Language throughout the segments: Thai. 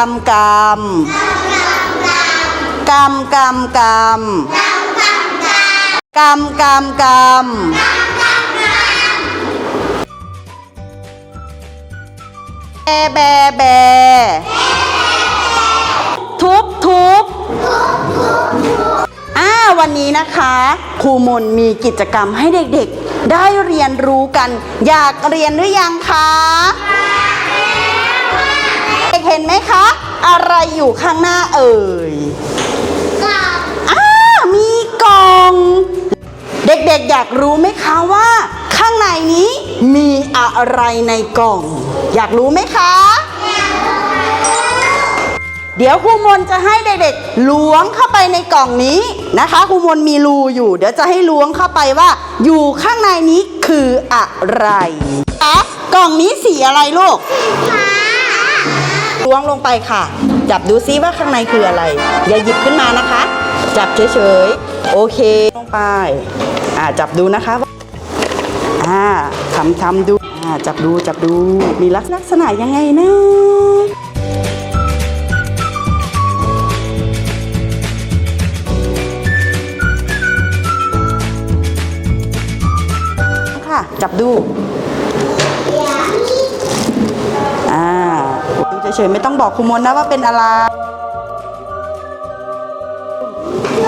รมกรรมกรรมกรรมกรรมกรรมกรรมกรรมแบแบแบทุบทุบอ่าวันนี้นะคะครูมนมีกิจกรรมให้เด็กๆ ได้เรียนรู้กัน อยากเรียนหรือยังคะ ห็นไหมคะ อะไรอยู่ข้างหน้าเอ่ยอ้ามีกล่อง เด็กๆอยากรู้ไหมคะว่า ข้างในนี้มีอะไรในกล่อง อยากรู้ไหมคะ เดี๋ยวครูมนจะให้เด็กๆล้วงเข้าไปในกล่องนี้นะคะครูมนมีรูอยู่ เดี๋ยวจะให้ล้วงเข้าไปว่า อยู่ข้างในนี้คืออะไรคะกล่องนี้สีอะไรลูก ล้วงลงไปค่ะ จับดูซิว่าข้างในคืออะไร อย่าหยิบขึ้นมานะคะ จับเฉยๆ โอเค ลงไป อ่า จับดูนะคะ อ่าทำทำดู อ่า จับดู จับดู มีลักษณะยังไงนะค่ะจับดู เฉยๆไม่ต้องบอกครูมนนะว่าเป็นอะไร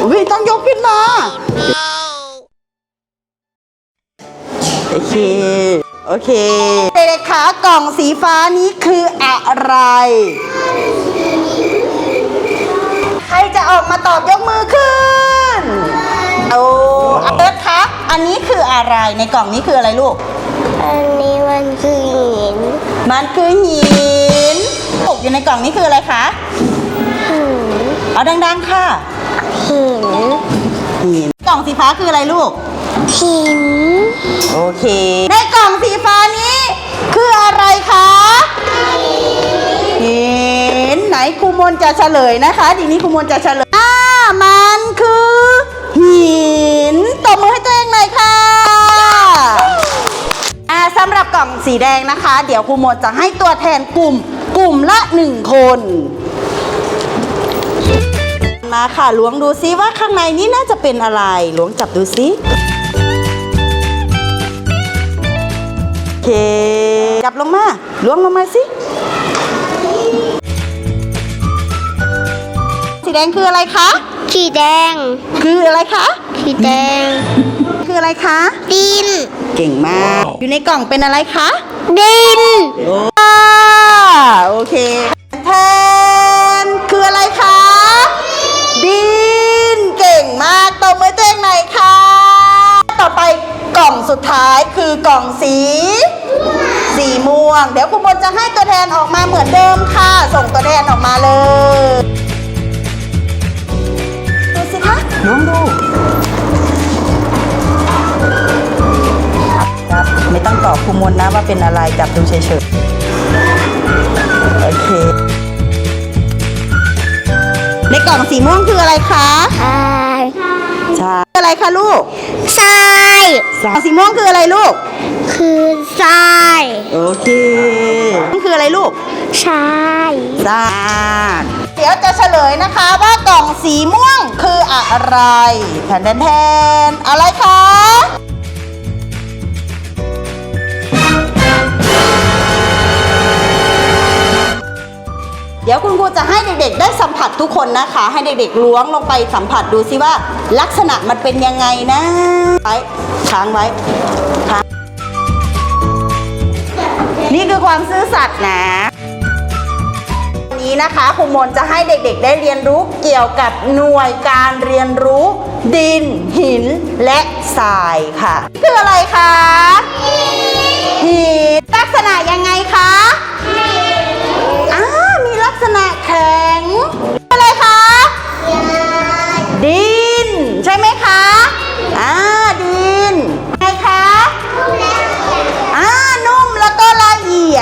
อุ้ยต้องยกขึ้นมา โอเค โอเคเด็กๆคะกล่องสีฟ้านี้คืออะไร ใครจะออกมาตอบยกมือขึ้น โอ้เอิร์ธคะอันนี้คืออะไรในกล่องนี้คืออะไรลูก อันนี้มันคือหิน มันคือหินตก อยู่ในกล่องนี้คืออะไรคะหินเอาดังๆค่ะหินหินกล่องสีฟ้าคืออะไรลูกหินโอเค ในกล่องสีฟ้านี้ คืออะไรคะหินไหนครูมนจะเฉลยนะคะทีนี้ครูมนจะเฉลยอ่ามันคือหินตบมือให้ตัวเองหน่อยค่ะอ่าสำหรับกล่องสีแดงนะคะ เดี๋ยวครูมนจะให้ตัวแทนกลุ่ม กลุ่มละหนึ่งคนมาค่ะล้วงดูซิว่าข้างในนี้น่าจะเป็นอะไรล้วงจับดูซิโอเคจับลงมาล้วงลงมาสิสีแดงคืออะไรคะสีแดง คืออะไรคะสีแดง คืออะไรคะดิน เก่งมาก อยู่ในกล่องเป็นอะไรคะดินอ่า โอเคแทนคืออะไรคะดินเก่งมากตบมือเตัวเองหน่อยค่ะ ต่อไปกล่องสุดท้ายคือกล่องสี สีม่วง เดี๋ยวคุณบนจะให้ตัวแทนออกมาเหมือนเดิมค่ะ ส่งตัวแทนออกมาเลยดูสิคะน้องดูครับไม่ต้องตอบคุณมนนะว่าเป็นอะไรจับดูเฉยๆ ในกล่องสีม่วงคืออะไรคะทรายใช่อะไรคะลูกทรายกล่องสีม่วงคืออะไรลูก คือทรายโอเคนี่คืออะไรลูกทรายซากเดี๋ยวจะเฉลยนะคะว่ากล่องสีม่วงคืออะไรแทนแทนแทนอะไรคะ เดี๋ยวคุณครูจะให้เด็กๆ ได้สัมผัสทุกคนนะคะ ให้เด็กๆล้วงลงไปสัมผัสดูซิว่า ลักษณะมันเป็นยังไงนะไว้ค้างไว้ค้างนี่คือความซื่อสัตย์นะวันนี้นะคะครูมนจะให้เด็กๆ ได้เรียนรู้เกี่ยวกับหน่วยการเรียนรู้ ดิน หินและทรายค่ะ คืออะไรคะหินลักษณะยังไงคะ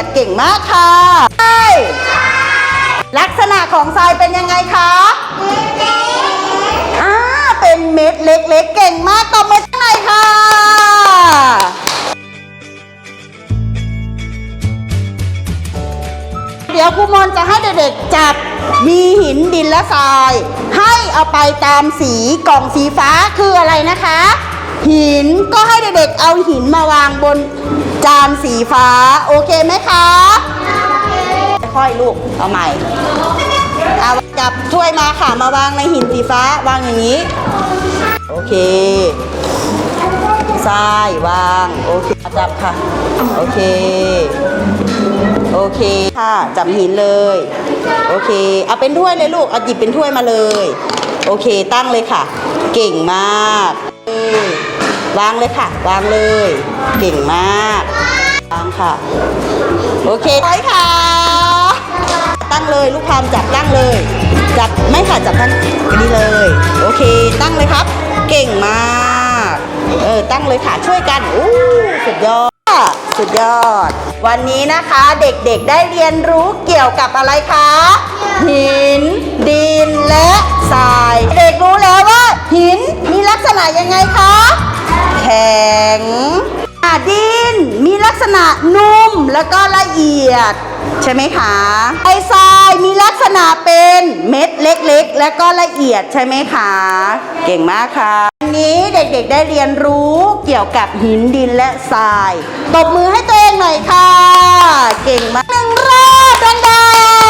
ดเก่งมากค่ะใช่ลักษณะของทรายเป็นยังไงคะอ่าเป็นเม็ดเล็กๆ เก่งมากตบมือข้างในค่ะ เดี๋ยวครูมนจะให้เด็กๆจับมีหินดินและทราย ให้เอาไปตามสีกล่องสีฟ้าคืออะไรนะคะ หินก็ให้เด็กๆเอาหินมาวางบนจานสีฟ้า โอเคไหมคะค่อยลูกเอาใหม่เอาจับถ้วยมาค่ะมาวางในหินสีฟ้าวางอย่างนี้ โอเคทรายวางโอเคจับค่ะ โอเค โอเคค่ะจับหินเลย โอเค เอาเป็นถ้วยเลยลูกเอาหยิบเป็นถ้วยมาเลย โอเคตั้งเลยค่ะ เก่งมาก วางเลยค่ะ วางเลย เก่งมาก วางค่ะ โอเคไปค่ะ ตั้งเลยลูกพามจับตั้งเลย จับไม่ค่ะจับท่านนี้เลย โอเค ตั้งเลยครับ เก่งมาก เออตั้งเลยค่ะช่วยกันอู้สุดยอดสุดยอด วันนี้นะคะเด็กๆได้เรียนรู้เกี่ยวกับอะไรคะ หิน ดินและทราย เด็กรู้แล้วว่าหินมีลักษณะยังไงคะ แข็งอะดินมีลักษณะนุ่มแล้วก็ละเอียด ใช่ไหมคะไอทรายมีลักษณะเป็นเม็ดเล็กๆ และก็ละเอียดใช่ไหมคะ เก่งมากค่ะวันนี้เด็กๆได้เรียนรู้เกี่ยวกับหินดินและทรายตบมือให้ตัวเองหน่อยค่ะ เก่งมากหนึ่งรอบดังๆตบมือ